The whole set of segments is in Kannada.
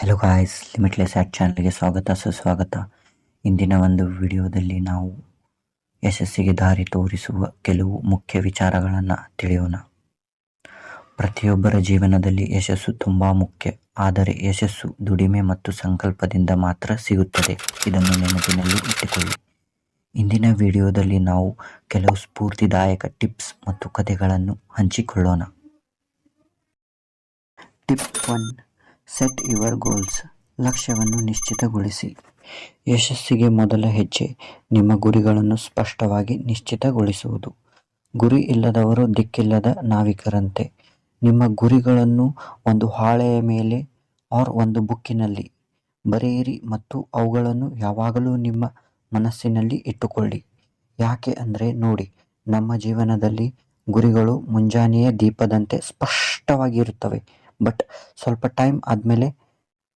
ಹೆಲೋ ಗಾಯ್ಸ್ ಲಿಮಿಟ್ಲೆಸ್ ಆ್ಯಟ್ ಚಾನಲ್ಗೆ ಸ್ವಾಗತ, ಸುಸ್ವಾಗತ. ಇಂದಿನ ಒಂದು ವಿಡಿಯೋದಲ್ಲಿ ನಾವು ಯಶಸ್ಸಿಗೆ ದಾರಿ ತೋರಿಸುವ ಕೆಲವು ಮುಖ್ಯ ವಿಚಾರಗಳನ್ನು ತಿಳಿಯೋಣ. ಪ್ರತಿಯೊಬ್ಬರ ಜೀವನದಲ್ಲಿ ಯಶಸ್ಸು ತುಂಬ ಮುಖ್ಯ, ಆದರೆ ಯಶಸ್ಸು ದುಡಿಮೆ ಮತ್ತು ಸಂಕಲ್ಪದಿಂದ ಮಾತ್ರ ಸಿಗುತ್ತದೆ. ಇದನ್ನು ನೆನಪಿನಲ್ಲಿ ಇಟ್ಟುಕೊಳ್ಳಿ. ಇಂದಿನ ವಿಡಿಯೋದಲ್ಲಿ ನಾವು ಕೆಲವು ಸ್ಫೂರ್ತಿದಾಯಕ ಟಿಪ್ಸ್ ಮತ್ತು ಕಥೆಗಳನ್ನು ಹಂಚಿಕೊಳ್ಳೋಣ. Tip one set your goals ಲಕ್ಷ್ಯವನ್ನು ನಿಶ್ಚಿತಗೊಳಿಸಿ. ಯಶಸ್ಸಿಗೆ ಮೊದಲ ಹೆಜ್ಜೆ. ನಿಮ್ಮ ಗುರಿಗಳನ್ನು ಸ್ಪಷ್ಟವಾಗಿ ನಿಶ್ಚಿತಗೊಳಿಸುವುದು. ಗುರಿ ಇಲ್ಲದವರು ದಿಕ್ಕಿಲ್ಲದ ನಾವಿಕರಂತೆ. ನಿಮ್ಮ ಗುರಿಗಳನ್ನು ಒಂದು ಹಾಳೆಯ ಮೇಲೆ ಆರ್ ಒಂದು ಬುಕ್ಕಿನಲ್ಲಿ ಬರೆಯಿರಿ ಮತ್ತು ಅವುಗಳನ್ನು ಯಾವಾಗಲೂ ನಿಮ್ಮ ಮನಸ್ಸಿನಲ್ಲಿ ಇಟ್ಟುಕೊಳ್ಳಿ. ಯಾಕೆ ಅಂದರೆ ನೋಡಿ, ನಮ್ಮ ಜೀವನದಲ್ಲಿ ಗುರಿಗಳು ಮುಂಜಾನೆಯ ದೀಪದಂತೆ ಸ್ಪಷ್ಟವಾಗಿರುತ್ತವೆ. ಬಟ್ ಸ್ವಲ್ಪ ಟೈಮ್ ಆದಮೇಲೆ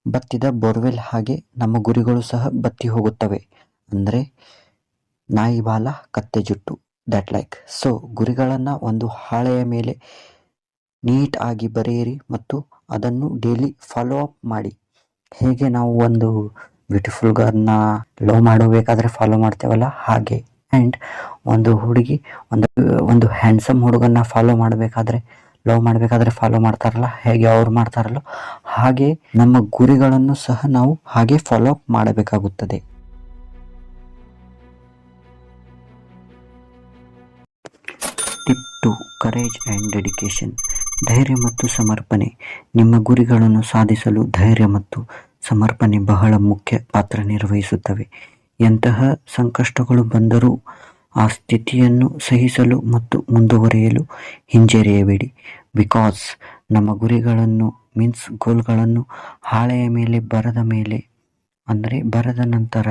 ಬತ್ತಿದ ಬೋರ್ವೆಲ್ ಹಾಗೆ ನಮ್ಮ ಗುರಿಗಳು ಸಹ ಬತ್ತಿ ಹೋಗುತ್ತವೆ. ಅಂದರೆ ನಾಯಿ ಬಾಲ, ಕತ್ತೆ ಜುಟ್ಟು ದ್ಯಾಟ್ ಲೈಕ್ ಸೊ ಗುರಿಗಳನ್ನು ಒಂದು ಹಾಳೆಯ ಮೇಲೆ ನೀಟ್ ಆಗಿ ಬರೆಯಿರಿ ಮತ್ತು ಅದನ್ನು ಡೈಲಿ ಫಾಲೋ ಅಪ್ ಮಾಡಿ. ಹೇಗೆ ನಾವು ಒಂದು ಬ್ಯೂಟಿಫುಲ್ ಗರ್ನ ಲವ್ ಮಾಡಬೇಕಾದ್ರೆ ಫಾಲೋ ಮಾಡ್ತೇವಲ್ಲ? ಹಾಗೆ. ಆ್ಯಂಡ್ ಒಂದು ಹುಡುಗಿ, ಒಂದು ಒಂದು ಹ್ಯಾಂಡ್ಸಮ್ ಹುಡುಗನ್ನ ಫಾಲೋ ಮಾಡಬೇಕಾದ್ರೆ ಲವ್ ಮಾಡಬೇಕಾದ್ರೆ ಫಾಲೋ ಮಾಡ್ತಾರಲ್ಲ, ಹೇಗೆ ಅವ್ರು ಮಾಡ್ತಾರಲ್ಲ ಹಾಗೆ ನಮ್ಮ ಗುರಿಗಳನ್ನು ಸಹ ನಾವು ಹಾಗೆ ಫಾಲೋ ಅಪ್ ಮಾಡಬೇಕಾಗುತ್ತದೆ. Tip two courage and dedication ಧೈರ್ಯ ಮತ್ತು ಸಮರ್ಪಣೆ. ನಿಮ್ಮ ಗುರಿಗಳನ್ನು ಸಾಧಿಸಲು ಧೈರ್ಯ ಮತ್ತು ಸಮರ್ಪಣೆ ಬಹಳ ಮುಖ್ಯ ಪಾತ್ರ ನಿರ್ವಹಿಸುತ್ತವೆ. ಎಂತಹ ಸಂಕಷ್ಟಗಳು ಬಂದರೂ ಆ ಸ್ಥಿತಿಯನ್ನು ಸಹಿಸಲು ಮತ್ತು ಮುಂದುವರಿಯಲು ಹಿಂಜರಿಯಬೇಡಿ. ಬಿಕಾಸ್ ನಮ್ಮ ಗುರಿಗಳನ್ನು ಮೀನ್ಸ್ ಗೋಲ್ಗಳನ್ನು ಹಾಳೆಯ ಮೇಲೆ, ಬರದ ಮೇಲೆ, ಅಂದರೆ ಬರದ ನಂತರ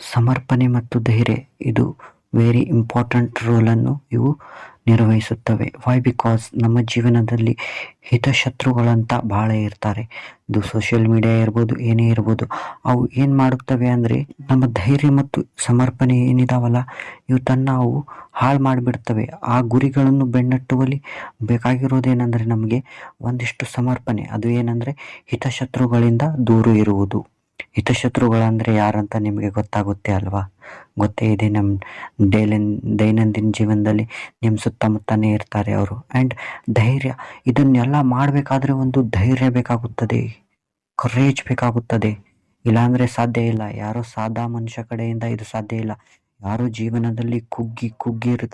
ಸಮರ್ಪಣೆ ಮತ್ತು ಧೈರ್ಯ, ಇದು ವೆರಿ ಇಂಪಾರ್ಟೆಂಟ್ ರೋಲನ್ನು ಇವು ನಿರ್ವಹಿಸುತ್ತವೆ. ವೈ ಬಿಕಾಸ್ ನಮ್ಮ ಜೀವನದಲ್ಲಿ ಹಿತಶತ್ರುಗಳಂತ ಭಾಳ ಇರ್ತಾರೆ. ಇದು ಸೋಷಿಯಲ್ ಮೀಡಿಯಾ ಇರ್ಬೋದು, ಏನೇ ಇರ್ಬೋದು. ಅವು ಏನು ಮಾಡುತ್ತವೆ ಅಂದರೆ ನಮ್ಮ ಧೈರ್ಯ ಮತ್ತು ಸಮರ್ಪಣೆ ಏನಿದಾವಲ್ಲ, ಇವು ತನ್ನ ಅವು ಹಾಳು ಮಾಡಿಬಿಡ್ತವೆ. ಆ ಗುರಿಗಳನ್ನು ಬೆನ್ನಟ್ಟುವಲ್ಲಿ ಬೇಕಾಗಿರೋದೇನೆಂದರೆ ನಮಗೆ ಒಂದಿಷ್ಟು ಸಮರ್ಪಣೆ. ಅದು ಏನಂದರೆ ಹಿತಶತ್ರುಗಳಿಂದ ದೂರ ಇರುವುದು. ಹಿತಶತ್ರುಗಳಂದರೆ ಯಾರಂತ ನಿಮಗೆ ಗೊತ್ತಾಗುತ್ತೆ ಅಲ್ವಾ? ಗೊತ್ತೇ ಇದೆ ನಮ್ಮ ಡೈಲಿನ್ ದೈನಂದಿನ ಜೀವನದಲ್ಲಿ ನಿಮ್ಮ ಸುತ್ತಮುತ್ತನೇ ಇರ್ತಾರೆ ಅವರು. ಆ್ಯಂಡ್ ಧೈರ್ಯ, ಇದನ್ನೆಲ್ಲ ಮಾಡಬೇಕಾದ್ರೆ ಒಂದು ಧೈರ್ಯ ಬೇಕಾಗುತ್ತದೆ. ಕರೇಜ್ ಬೇಕಾಗುತ್ತದೆ. ಇಲ್ಲಾಂದರೆ ಸಾಧ್ಯ ಇಲ್ಲ. ಯಾರೋ ಸಾದಾ ಮನುಷ್ಯ ಕಡೆಯಿಂದ ಇದು ಸಾಧ್ಯ ಇಲ್ಲ. ಯಾರು ಜೀವನದಲ್ಲಿ ಕುಗ್ಗಿ ಕುಗ್ಗಿರ್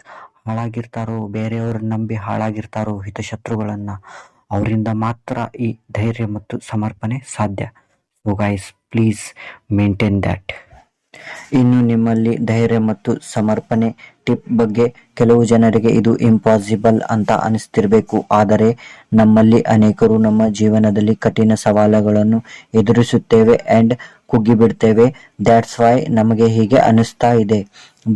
ಹಾಳಾಗಿರ್ತಾರೋ, ಬೇರೆಯವ್ರನ್ನ ನಂಬಿ ಹಾಳಾಗಿರ್ತಾರೋ ಹಿತಶತ್ರುಗಳನ್ನು, ಅವರಿಂದ ಮಾತ್ರ ಈ ಧೈರ್ಯ ಮತ್ತು ಸಮರ್ಪಣೆ ಸಾಧ್ಯ. So guys please maintain that ಇನ್ನು ನಿಮ್ಮಲ್ಲಿ ಧೈರ್ಯ ಮತ್ತು ಸಮರ್ಪಣೆ ಟಿಪ್ ಬಗ್ಗೆ ಕೆಲವು ಜನರಿಗೆ ಇದು ಇಂಪಾಸಿಬಲ್ ಅಂತ ಅನಿಸ್ತಿರ್ಬೇಕು. ಆದರೆ ನಮ್ಮಲ್ಲಿ ಅನೇಕರು ನಮ್ಮ ಜೀವನದಲ್ಲಿ ಕಠಿಣ ಸವಾಲುಗಳನ್ನು ಎದುರಿಸುತ್ತೇವೆ ಆ್ಯಂಡ್ ಕುಗ್ಗಿಬಿಡ್ತೇವೆ. ದ್ಯಾಟ್ಸ್ ವೈ ನಮಗೆ ಹೀಗೆ ಅನಿಸ್ತಾ ಇದೆ.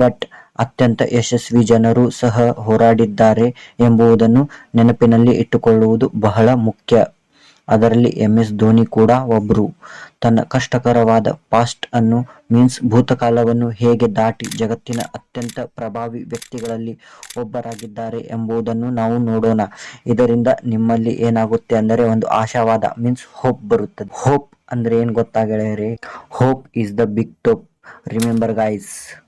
ಬಟ್ ಅತ್ಯಂತ ಯಶಸ್ವಿ ಜನರು ಸಹ ಹೋರಾಡಿದ್ದಾರೆ ಎಂಬುದನ್ನು ನೆನಪಿನಲ್ಲಿ ಇಟ್ಟುಕೊಳ್ಳುವುದು ಬಹಳ ಮುಖ್ಯ. ಅದರಲ್ಲಿ ಎಂ ಎಸ್ ಧೋನಿ ಕೂಡ ಒಬ್ಬರು ತನ್ನ ಕಷ್ಟಕರವಾದ ಪಾಸ್ಟ್ ಅನ್ನು ಮೀನ್ಸ್ ಭೂತಕಾಲವನ್ನು ಹೇಗೆ ದಾಟಿ ಜಗತ್ತಿನ ಅತ್ಯಂತ ಪ್ರಭಾವಿ ವ್ಯಕ್ತಿಗಳಲ್ಲಿ ಒಬ್ಬರಾಗಿದ್ದಾರೆ ಎಂಬುದನ್ನು ನಾವು ನೋಡೋಣ. ಇದರಿಂದ ನಿಮ್ಮಲ್ಲಿ ಏನಾಗುತ್ತೆ ಅಂದರೆ ಒಂದು ಆಶಾವಾದ ಮೀನ್ಸ್ ಹೋಪ್ ಬರುತ್ತದೆ. ಹೋಪ್ ಅಂದ್ರೆ ಏನ್ ಗೊತ್ತಾ hope is the big top remember guys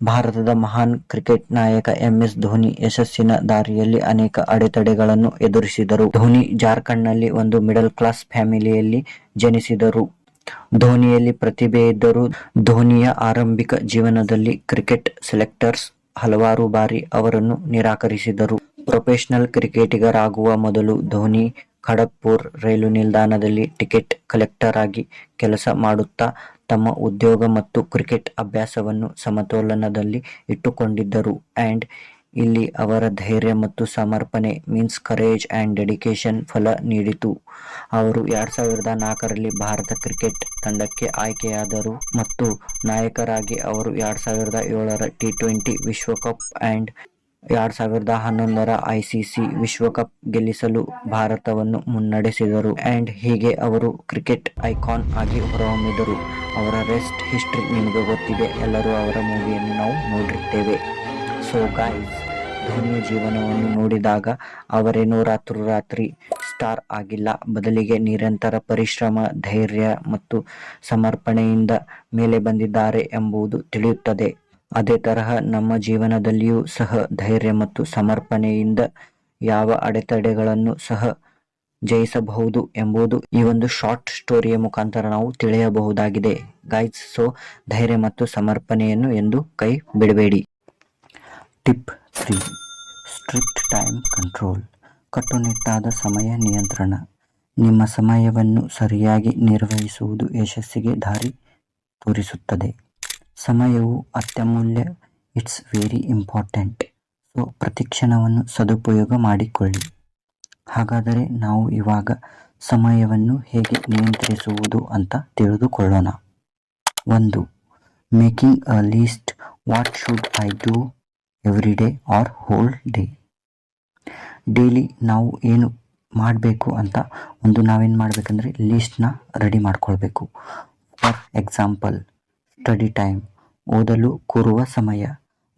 ಭಾರತದ ಮಹಾನ್ ಕ್ರಿಕೆಟ್ ನಾಯಕ ಎಂ ಎಸ್ ಧೋನಿ ಯಶಸ್ಸಿನ ದಾರಿಯಲ್ಲಿ ಅನೇಕ ಅಡೆತಡೆಗಳನ್ನು ಎದುರಿಸಿದರು. ಧೋನಿ ಜಾರ್ಖಂಡ್ನಲ್ಲಿ ಒಂದು ಮಿಡಲ್ ಕ್ಲಾಸ್ ಫ್ಯಾಮಿಲಿಯಲ್ಲಿ ಜನಿಸಿದರು. ಧೋನಿಯಲ್ಲಿ ಪ್ರತಿಭೆ ಇದ್ದರೂ ಧೋನಿಯ ಆರಂಭಿಕ ಜೀವನದಲ್ಲಿ ಕ್ರಿಕೆಟ್ ಸೆಲೆಕ್ಟರ್ಸ್ ಹಲವಾರು ಬಾರಿ ಅವರನ್ನು ನಿರಾಕರಿಸಿದರು. ಪ್ರೊಫೆಷನಲ್ ಕ್ರಿಕೆಟಿಗರಾಗುವ ಮೊದಲು ಧೋನಿ ಖಡಗ್ಪುರ್ ರೈಲು ನಿಲ್ದಾಣದಲ್ಲಿ ಟಿಕೆಟ್ ಕಲೆಕ್ಟರ್ ಆಗಿ ಕೆಲಸ ಮಾಡುತ್ತಾ ತಮ್ಮ ಉದ್ಯೋಗ ಮತ್ತು ಕ್ರಿಕೆಟ್ ಅಭ್ಯಾಸವನ್ನು ಸಮತೋಲನದಲ್ಲಿ ಇಟ್ಟುಕೊಂಡಿದ್ದರು. ಆ್ಯಂಡ್ ಇಲ್ಲಿ ಅವರ ಧೈರ್ಯ ಮತ್ತು ಸಮರ್ಪಣೆ ಮೀನ್ಸ್ ಕರೇಜ್ ಆ್ಯಂಡ್ ಡೆಡಿಕೇಶನ್ ಫಲ ನೀಡಿತು. ಅವರು ಎರಡು ಸಾವಿರದ ನಾಲ್ಕರಲ್ಲಿ ಭಾರತ ಕ್ರಿಕೆಟ್ ತಂಡಕ್ಕೆ ಆಯ್ಕೆಯಾದರು ಮತ್ತು ನಾಯಕರಾಗಿ ಅವರು ಎರಡು ಸಾವಿರದ ಏಳರ ಟಿ ಟ್ವೆಂಟಿ ವಿಶ್ವಕಪ್ ಆ್ಯಂಡ್ ಎರಡ್ ಸಾವಿರದ ಹನ್ನೊಂದರ ಐಸಿಸಿ ವಿಶ್ವಕಪ್ ಗೆಲ್ಲಿಸಲು ಭಾರತವನ್ನು ಮುನ್ನಡೆಸಿದರು. ಆ್ಯಂಡ್ ಹೀಗೆ ಅವರು ಕ್ರಿಕೆಟ್ ಐಕಾನ್ ಆಗಿ ಹೊರಹೊಮ್ಮಿದರು. ಅವರ ರೆಸ್ಟ್ ಹಿಸ್ಟ್ರಿ ನಿಮಗೆ ಗೊತ್ತಿದೆ. ಎಲ್ಲರೂ ಅವರ ಮೂವಿಯನ್ನು ನಾವು ನೋಡಿರ್ತೇವೆ. ಸೊ ಗಾಯ್ಸ್ ಧೋನಿಯ ಜೀವನವನ್ನು ನೋಡಿದಾಗ ಅವರೇನೋ ರಾತ್ರಿ ಸ್ಟಾರ್ ಆಗಿಲ್ಲ. ಬದಲಿಗೆ ನಿರಂತರ ಪರಿಶ್ರಮ, ಧೈರ್ಯ ಮತ್ತು ಸಮರ್ಪಣೆಯಿಂದ ಮೇಲೆ ಬಂದಿದ್ದಾರೆ ಎಂಬುದು ತಿಳಿಯುತ್ತದೆ. ಅದೇ ತರಹ ನಮ್ಮ ಜೀವನದಲ್ಲಿಯೂ ಸಹ ಧೈರ್ಯ ಮತ್ತು ಸಮರ್ಪಣೆಯಿಂದ ಯಾವ ಅಡೆತಡೆಗಳನ್ನು ಸಹ ಜಯಿಸಬಹುದು ಎಂಬುದು ಈ ಒಂದು ಶಾರ್ಟ್ ಸ್ಟೋರಿಯ ಮುಖಾಂತರ ನಾವು ತಿಳಿಯಬಹುದಾಗಿದೆ. ಗೈಸ್ ಸೊ ಧೈರ್ಯ ಮತ್ತು ಸಮರ್ಪಣೆಯನ್ನು ಎಂದು ಕೈ ಬಿಡಬೇಡಿ. Tip three strict time control ಕಟ್ಟುನಿಟ್ಟಾದ ಸಮಯ ನಿಯಂತ್ರಣ. ನಿಮ್ಮ ಸಮಯವನ್ನು ಸರಿಯಾಗಿ ನಿರ್ವಹಿಸುವುದು ಯಶಸ್ಸಿಗೆ ದಾರಿ ತೋರಿಸುತ್ತದೆ. ಸಮಯವು ಅತ್ಯಮೂಲ್ಯ. ಇಟ್ಸ್ ವೆರಿ ಇಂಪಾರ್ಟೆಂಟ್ ಸೊ ಪ್ರತಿಕ್ಷಣವನ್ನು ಸದುಪಯೋಗ ಮಾಡಿಕೊಳ್ಳಿ. ಹಾಗಾದರೆ ನಾವು ಇವಾಗ ಸಮಯವನ್ನು ಹೇಗೆ ನಿಯಂತ್ರಿಸುವುದು ಅಂತ ತಿಳಿದುಕೊಳ್ಳೋಣ. ಒಂದು making a list what should I do every day or whole day daily ನಾವು ಏನು ಮಾಡಬೇಕು ಅಂತ ಒಂದು ನಾವೇನು ಮಾಡಬೇಕಂದ್ರೆ ಲೀಸ್ಟ್ನ ರೆಡಿ ಮಾಡ್ಕೊಳ್ಬೇಕು. ಫಾರ್ ಎಕ್ಸಾಂಪಲ್ ಸ್ಟಡಿ ಟೈಮ್, ಓದಲು ಕೂರುವ ಸಮಯ,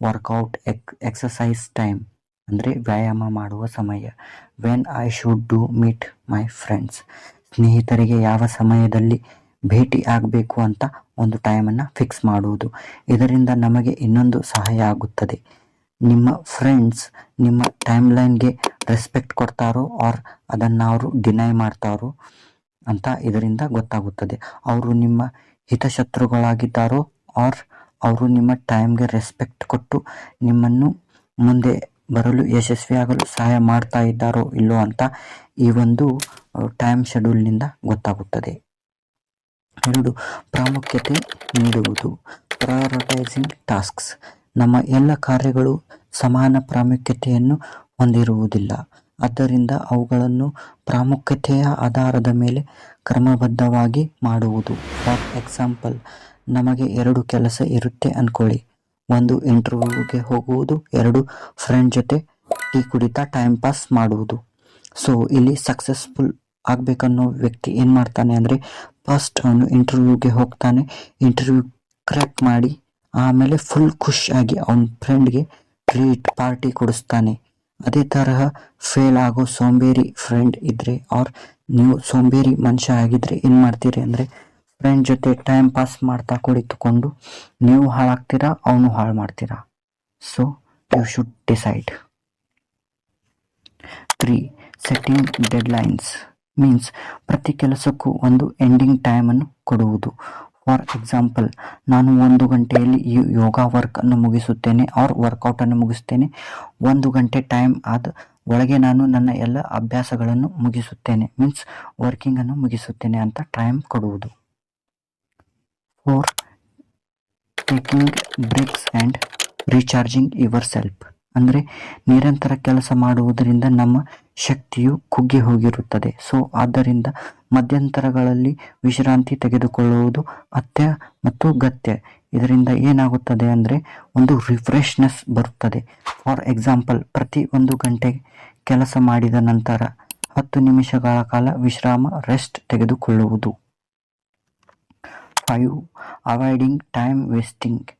ವರ್ಕೌಟ್ ಎಕ್ ಎಕ್ಸಸೈಸ್ ಟೈಮ್ ಅಂದರೆ ವ್ಯಾಯಾಮ ಮಾಡುವ ಸಮಯ. When I should do meet my friends. ಸ್ನೇಹಿತರಿಗೆ ಯಾವ ಸಮಯದಲ್ಲಿ ಭೇಟಿ ಆಗಬೇಕು ಅಂತ ಒಂದು ಟೈಮನ್ನು ಫಿಕ್ಸ್ ಮಾಡುವುದು. ಇದರಿಂದ ನಮಗೆ ಇನ್ನೊಂದು ಸಹಾಯ ಆಗುತ್ತದೆ. ನಿಮ್ಮ ಫ್ರೆಂಡ್ಸ್ ನಿಮ್ಮ ಟೈಮ್ ಲೈನ್ಗೆ ರೆಸ್ಪೆಕ್ಟ್ ಕೊಡ್ತಾರೋ ಆರ್ ಅದನ್ನು ಅವರು ಡಿನೈ ಮಾಡ್ತಾರೋ ಅಂತ ಇದರಿಂದ ಗೊತ್ತಾಗುತ್ತದೆ. ಅವರು ನಿಮ್ಮ ಹಿತಶತ್ರುಗಳಾಗಿದ್ದಾರೋ ಆರ್ ಅವರು ನಿಮ್ಮ ಟೈಮ್ಗೆ ರೆಸ್ಪೆಕ್ಟ್ ಕೊಟ್ಟು ನಿಮ್ಮನ್ನು ಮುಂದೆ ಬರಲು ಯಶಸ್ವಿಯಾಗಲು ಸಹಾಯ ಮಾಡ್ತಾ ಇದ್ದಾರೋ ಇಲ್ಲೋ ಅಂತ ಈ ಒಂದು ಟೈಮ್ ಶೆಡ್ಯೂಲ್ನಿಂದ ಗೊತ್ತಾಗುತ್ತದೆ. ಎರಡು, ಪ್ರಾಮುಖ್ಯತೆ ನೀಡುವುದು. ಪ್ರಯಾರಿಟೈಸಿಂಗ್ ಟಾಸ್ಕ್ಸ್ ನಮ್ಮ ಎಲ್ಲ ಕಾರ್ಯಗಳು ಸಮಾನ ಪ್ರಾಮುಖ್ಯತೆಯನ್ನು ಹೊಂದಿರುವುದಿಲ್ಲ. ಆದ್ದರಿಂದ ಅವುಗಳನ್ನು ಪ್ರಾಮುಖ್ಯತೆಯ ಆಧಾರದ ಮೇಲೆ ಕ್ರಮಬದ್ಧವಾಗಿ ಮಾಡುವುದು. ಫಾರ್ ಎಕ್ಸಾಂಪಲ್ ನಮಗೆ ಎರಡು ಕೆಲಸ ಇರುತ್ತೆ ಅಂದ್ಕೊಳ್ಳಿ ಒಂದು ಇಂಟರ್ವ್ಯೂಗೆ ಹೋಗುವುದು, ಎರಡು ಫ್ರೆಂಡ್ ಜೊತೆ ಟೀ ಕುಡಿತಾ ಟೈಮ್ ಪಾಸ್ ಮಾಡುವುದು. ಸೊ ಇಲ್ಲಿ ಸಕ್ಸಸ್ಫುಲ್ ಆಗಬೇಕನ್ನೋ ವ್ಯಕ್ತಿ ಏನು ಮಾಡ್ತಾನೆ ಅಂದರೆ ಫಸ್ಟ್ ಅವನು ಇಂಟರ್ವ್ಯೂಗೆ ಹೋಗ್ತಾನೆ ಇಂಟರ್ವ್ಯೂ ಕ್ರ್ಯಾಕ್ ಮಾಡಿ, ಆಮೇಲೆ ಫುಲ್ ಖುಷಿಯಾಗಿ ಅವನ ಫ್ರೆಂಡ್ಗೆ ಟ್ರೀಟ್ ಪಾರ್ಟಿ ಕೊಡಿಸ್ತಾನೆ. ಅದೇ ತರಹ ಫೇಲ್ ಆಗೋ ಸೋಂಬೇರಿ ಫ್ರೆಂಡ್ ಇದ್ರೆ ಆರ್ ನೀವು ಸೋಂಬೇರಿ ಮನುಷ್ಯ ಆಗಿದ್ರೆ ಏನು ಮಾಡ್ತೀರಿ ಅಂದರೆ ಫ್ರೆಂಡ್ ಜೊತೆ ಟೈಮ್ ಪಾಸ್ ಮಾಡ್ತಾ ಕುಳಿತುಕೊಂಡು ನೀವು ಹಾಳಾಗ್ತೀರಾ, ಅವನು ಹಾಳು ಮಾಡ್ತೀರಾ? So you should decide three setting deadlines means ಪ್ರತಿ ಕೆಲಸಕ್ಕೂ ಒಂದು ಎಂಡಿಂಗ್ ಟೈಮನ್ನು ಕೊಡುವುದು. ಫಾರ್ ಎಕ್ಸಾಂಪಲ್ ನಾನು ಒಂದು ಗಂಟೆಯಲ್ಲಿ ಈ ಯೋಗ ವರ್ಕನ್ನು ಮುಗಿಸುತ್ತೇನೆ ಆರ್ ವರ್ಕೌಟನ್ನು ಮುಗಿಸುತ್ತೇನೆ. ಒಂದು ಗಂಟೆ ಟೈಮ್ ಆದ ಒಳಗೆ ನಾನು ನನ್ನ ಎಲ್ಲ ಅಭ್ಯಾಸಗಳನ್ನು ಮುಗಿಸುತ್ತೇನೆ. ಮೀನ್ಸ್ ವರ್ಕಿಂಗನ್ನು ಮುಗಿಸುತ್ತೇನೆ ಅಂತ ಟೈಮ್ ಕೊಡುವುದು. Four taking breaks and recharging yourself ಅಂದರೆ ನಿರಂತರ ಕೆಲಸ ಮಾಡುವುದರಿಂದ ನಮ್ಮ ಶಕ್ತಿಯು ಕುಗ್ಗಿ ಹೋಗಿರುತ್ತದೆ. ಸೊ ಆದ್ದರಿಂದ ಮಧ್ಯಂತರಗಳಲ್ಲಿ ವಿಶ್ರಾಂತಿ ತೆಗೆದುಕೊಳ್ಳುವುದು ಅತ್ಯ ಮತ್ತು ಗತ್ಯ. ಇದರಿಂದ ಏನಾಗುತ್ತದೆ ಅಂದರೆ ಒಂದು ರಿಫ್ರೆಶ್ನೆಸ್ ಬರುತ್ತದೆ. ಫಾರ್ ಎಕ್ಸಾಂಪಲ್ ಪ್ರತಿ ಒಂದು ಗಂಟೆ ಕೆಲಸ ಮಾಡಿದ ನಂತರ ಹತ್ತು ನಿಮಿಷಗಳ ಕಾಲ ವಿಶ್ರಾಮ ರೆಸ್ಟ್ ತೆಗೆದುಕೊಳ್ಳುವುದು. ಫೈವ್ ಅವಾಯ್ಡಿಂಗ್ ಟೈಮ್ ವೇಸ್ಟಿಂಗ್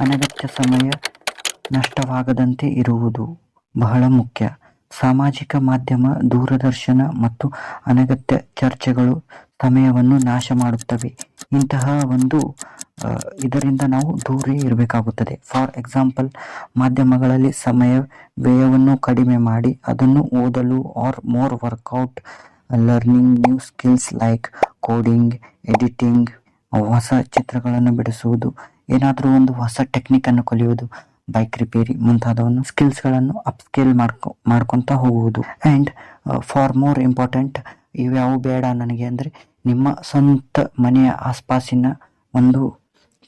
ಅನಗತ್ಯ ಸಮಯ ನಷ್ಟವಾಗದಂತೆ ಇರುವುದು ಬಹಳ ಮುಖ್ಯ. ಸಾಮಾಜಿಕ ಮಾಧ್ಯಮ, ದೂರದರ್ಶನ ಮತ್ತು ಅನಗತ್ಯ ಚರ್ಚೆಗಳು ಸಮಯವನ್ನು ನಾಶ ಮಾಡುತ್ತವೆ. ಇಂತಹ ಒಂದು ಇದರಿಂದ ನಾವು ದೂರ ಇರಬೇಕಾಗುತ್ತದೆ. ಫಾರ್ ಎಕ್ಸಾಂಪಲ್, ಮಾಧ್ಯಮಗಳಲ್ಲಿ ಸಮಯ ವ್ಯಯವನ್ನು ಕಡಿಮೆ ಮಾಡಿ, ಅದನ್ನು ಓದಲು or more workout learning new skills like coding editing ಹೊಸ ಚಿತ್ರಗಳನ್ನು ಬಿಡಿಸುವುದು, ಏನಾದರೂ ಒಂದು ಹೊಸ ಟೆಕ್ನಿಕನ್ನು ಕಲಿಯುವುದು ಬೈಕ್ ರಿಪೇರಿ ಮುಂತಾದವನ್ನು ಸ್ಕಿಲ್ಸ್ಗಳನ್ನು ಅಪ್ಸ್ಕೇಲ್ ಮಾಡ್ಕೊ, ಮಾಡ್ಕೊಂತ ಹೋಗುವುದು. ಅಂಡ್ ಫಾರ್ ಮೋರ್ ಇಂಪಾರ್ಟೆಂಟ್ ಇವ್ಯಾವು ಬೇಡ ನನಗೆ ಅಂದರೆ ನಿಮ್ಮ ಸ್ವಂತ ಮನೆಯ ಆಸ್ಪಾಸಿನ ಒಂದು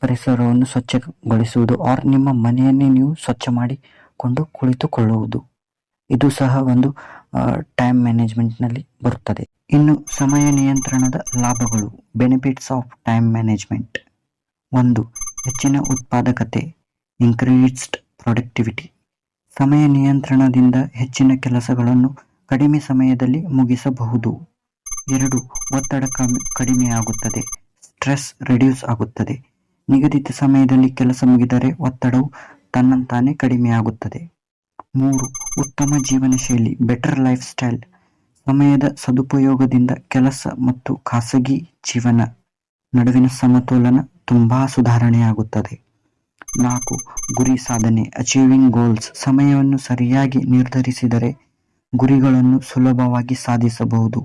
ಪರಿಸರವನ್ನು ಸ್ವಚ್ಛಗೊಳಿಸುವುದು ಆರ್ ನಿಮ್ಮ ಮನೆಯನ್ನೇ ನೀವು ಸ್ವಚ್ಛ ಮಾಡಿಕೊಂಡು ಕುಳಿತುಕೊಳ್ಳುವುದು. ಇದು ಸಹ ಒಂದು ಟೈಮ್ ಮ್ಯಾನೇಜ್ಮೆಂಟ್ನಲ್ಲಿ ಬರುತ್ತದೆ. ಇನ್ನು ಸಮಯ ನಿಯಂತ್ರಣದ ಲಾಭಗಳು ಬೆನಿಫಿಟ್ಸ್ ಆಫ್ ಟೈಮ್ ಮ್ಯಾನೇಜ್ಮೆಂಟ್ ಒಂದು, ಹೆಚ್ಚಿನ ಉತ್ಪಾದಕತೆ. ಇನ್ಕ್ರೀಸ್ಡ್ ಪ್ರೊಡಕ್ಟಿವಿಟಿ ಸಮಯ ನಿಯಂತ್ರಣದಿಂದ ಹೆಚ್ಚಿನ ಕೆಲಸಗಳನ್ನು ಕಡಿಮೆ ಸಮಯದಲ್ಲಿ ಮುಗಿಸಬಹುದು. ಎರಡು, ಒತ್ತಡ ಕಮ್ಮಿ, ಕಡಿಮೆಯಾಗುತ್ತದೆ. ಸ್ಟ್ರೆಸ್ ರಿಡ್ಯೂಸ್ ಆಗುತ್ತದೆ. ನಿಗದಿತ ಸಮಯದಲ್ಲಿ ಕೆಲಸ ಮುಗಿದರೆ ಒತ್ತಡವು ತನ್ನಂತಾನೇ ಕಡಿಮೆಯಾಗುತ್ತದೆ. ಮೂರು, ಉತ್ತಮ ಜೀವನ ಶೈಲಿ ಬೆಟರ್ ಲೈಫ್ ಸ್ಟೈಲ್ ಸಮಯದ ಸದುಪಯೋಗದಿಂದ ಕೆಲಸ ಮತ್ತು ಖಾಸಗಿ ಜೀವನ ನಡುವಿನ ಸಮತೋಲನ ತುಂಬಾ ಸುಧಾರಣೆಯಾಗುತ್ತದೆ. ನಾಲ್ಕು ಗುರಿ ಸಾಧನೆ ಅಚೀವಿಂಗ್ ಗೋಲ್ಸ್ ಸಮಯವನ್ನು ಸರಿಯಾಗಿ ನಿರ್ಧರಿಸಿದರೆ ಗುರಿಗಳನ್ನು ಸುಲಭವಾಗಿ ಸಾಧಿಸಬಹುದು.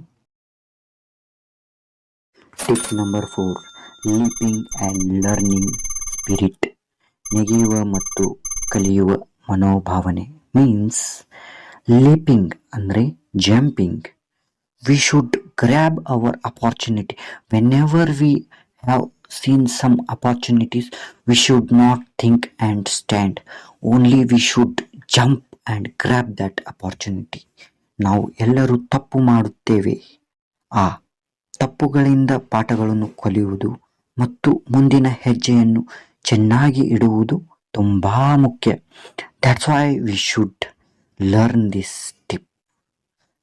Tip number four leaping and learning spirit ನೆಗೆಯುವ ಮತ್ತು ಕಲಿಯುವ ಮನೋಭಾವನೆ ಮೀನ್ಸ್ ಲೀಪಿಂಗ್ ಅಂದರೆ jumping we should grab our opportunity whenever we have seen some opportunities we should not think and stand only we should jump and grab that opportunity ನಾವು ಎಲ್ಲರೂ ತಪ್ಪು ಮಾಡುತ್ತೇವೆ. ಆ ತಪ್ಪುಗಳಿಂದ ಪಾಠಗಳನ್ನು ಕಲಿಯುವುದು ಮತ್ತು ಮುಂದಿನ ಹೆಜ್ಜೆಯನ್ನು ಚೆನ್ನಾಗಿ ಇಡುವುದು ತುಂಬ ಮುಖ್ಯ. That's why we should learn this tip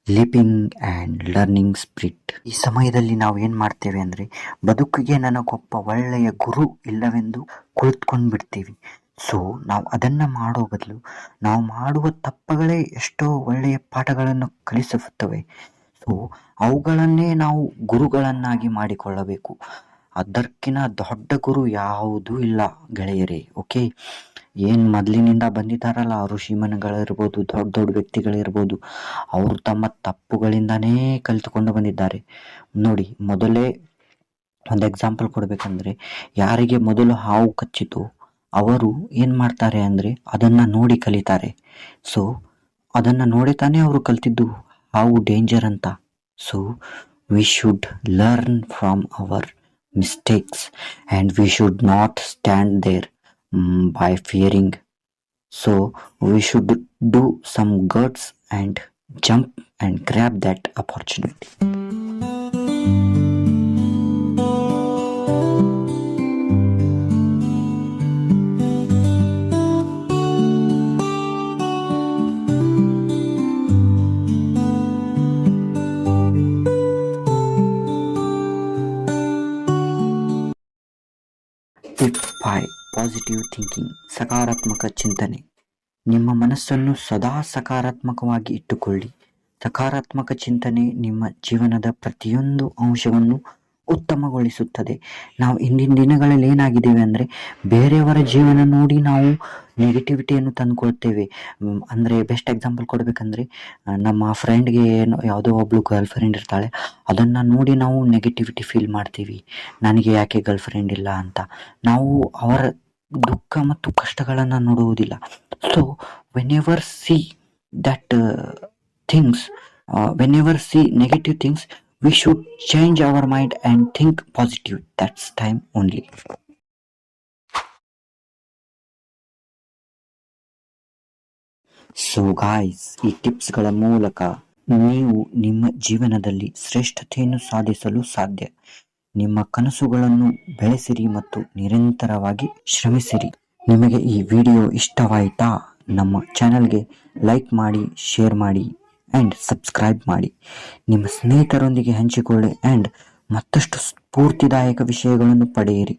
leaping and learning spirit ಈ ಸಮಯದಲ್ಲಿ ನಾವು ಏನು ಮಾಡ್ತೇವೆ ಅಂದರೆ, ಬದುಕಿಗೆ ನನಗೊಬ್ಬ ಒಳ್ಳೆಯ ಗುರು ಇಲ್ಲವೆಂದು ಕುಳಿತುಕೊಂಡು ಬಿಡ್ತೀವಿ. ಸೊ ನಾವು ಅದನ್ನು ಮಾಡೋ ಬದಲು ನಾವು ಮಾಡುವ ತಪ್ಪಗಳೇ ಎಷ್ಟೋ ಒಳ್ಳೆಯ ಪಾಠಗಳನ್ನು ಕಲಿಸುತ್ತವೆ. ಸೊ ಅವುಗಳನ್ನೇ ನಾವು ಗುರುಗಳನ್ನಾಗಿ ಮಾಡಿಕೊಳ್ಳಬೇಕು. ಅದಕ್ಕಿಂತ ದೊಡ್ಡ ಗುರು ಯಾವುದೂ ಇಲ್ಲ ಗೆಳೆಯರೇ ಓಕೆ ಏನು ಮೊದಲಿನಿಂದ ಬಂದಿದ್ದಾರಲ್ಲ, ಋಷಿಮುನಿಗಳಿರ್ಬೋದು, ದೊಡ್ಡ ದೊಡ್ಡ ವ್ಯಕ್ತಿಗಳಿರ್ಬೋದು, ಅವರು ತಮ್ಮ ತಪ್ಪುಗಳಿಂದನೇ ಕಲಿತುಕೊಂಡು ಬಂದಿದ್ದಾರೆ. ನೋಡಿ, ಮೊದಲೇ ಒಂದು ಎಕ್ಸಾಂಪಲ್ ಕೊಡಬೇಕಂದ್ರೆ, ಯಾರಿಗೆ ಮೊದಲು ಹಾವು ಕಚ್ಚಿತು, ಅವರು ಏನು ಮಾಡ್ತಾರೆ ಅಂದರೆ, ಅದನ್ನು ನೋಡಿ ಕಲಿತಾರೆ. ಸೊ ಅದನ್ನು ನೋಡಿ ತಾನೇ ಅವರು ಕಲ್ತಿದ್ದು, ಹಾವು ಡೇಂಜರ್ ಅಂತ. So we should learn from our mistakes and we should not stand there. Mm, by fearing. So we should do some guts and jump and grab that opportunity ಚಿಂತನೆ. ನಿಮ್ಮ ಮನಸ್ಸನ್ನು ಸದಾ ಸಕಾರಾತ್ಮಕವಾಗಿ ಇಟ್ಟುಕೊಳ್ಳಿ. ಸಕಾರಾತ್ಮಕ ಚಿಂತನೆ ನಿಮ್ಮ ಜೀವನದ ಪ್ರತಿಯೊಂದು ಅಂಶವನ್ನು ಉತ್ತಮಗೊಳಿಸುತ್ತದೆ. ನಾವು ಇಂದಿನ ದಿನಗಳಲ್ಲಿ ಏನಾಗಿದ್ದೇವೆ ಅಂದರೆ, ಬೇರೆಯವರ ಜೀವನ ನೋಡಿ ನಾವು ನೆಗೆಟಿವಿಟಿಯನ್ನು ತಂದುಕೊಳ್ತೇವೆ. ಅಂದರೆ ಬೆಸ್ಟ್ ಎಕ್ಸಾಂಪಲ್ ಕೊಡಬೇಕಂದ್ರೆ ನಮ್ಮ ಫ್ರೆಂಡ್ಗೆ ಏನು ಯಾವುದೋ ಒಬ್ಳು ಗರ್ಲ್ ಫ್ರೆಂಡ್ ಇರ್ತಾಳೆ. ಅದನ್ನು ನೋಡಿ ನಾವು ನೆಗೆಟಿವಿಟಿ ಫೀಲ್ ಮಾಡ್ತೀವಿ. ನನಗೆ ಯಾಕೆ ಗರ್ಲ್ ಫ್ರೆಂಡ್ ಇಲ್ಲ ಅಂತ. ನಾವು ಅವರ ದುಃಖ ಮತ್ತು ಕಷ್ಟಗಳನ್ನು ನೋಡುವುದಿಲ್ಲ. So whenever see that things whenever see negative things we should change our mind and think positive that's time only so guys ಈ ಟಿಪ್ಸ್ಗಳ ಮೂಲಕ ನೀವು ನಿಮ್ಮ ಜೀವನದಲ್ಲಿ ಶ್ರೇಷ್ಠತೆಯನ್ನು ಸಾಧಿಸಲು ಸಾಧ್ಯ. ನಿಮ್ಮ ಕನಸುಗಳನ್ನು ಬೆಳೆಸಿರಿ ಮತ್ತು ನಿರಂತರವಾಗಿ ಶ್ರಮಿಸಿರಿ. ನಿಮಗೆ ಈ ವಿಡಿಯೋ ಇಷ್ಟವಾಯಿತಾ? ನಮ್ಮ ಚಾನಲ್ಗೆ ಲೈಕ್ ಮಾಡಿ, ಶೇರ್ ಮಾಡಿ ಆ್ಯಂಡ್ ಸಬ್ಸ್ಕ್ರೈಬ್ ಮಾಡಿ. ನಿಮ್ಮ ಸ್ನೇಹಿತರೊಂದಿಗೆ ಹಂಚಿಕೊಳ್ಳಿ ಆ್ಯಂಡ್ ಮತ್ತಷ್ಟು ಸ್ಫೂರ್ತಿದಾಯಕ ವಿಷಯಗಳನ್ನು ಪಡೆಯಿರಿ.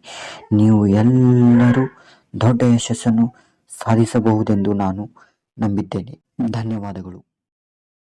ನೀವು ಎಲ್ಲರೂ ದೊಡ್ಡ ಯಶಸ್ಸನ್ನು ಸಾಧಿಸಬಹುದೆಂದು ನಾನು ನಂಬಿದ್ದೇನೆ. ಧನ್ಯವಾದಗಳು.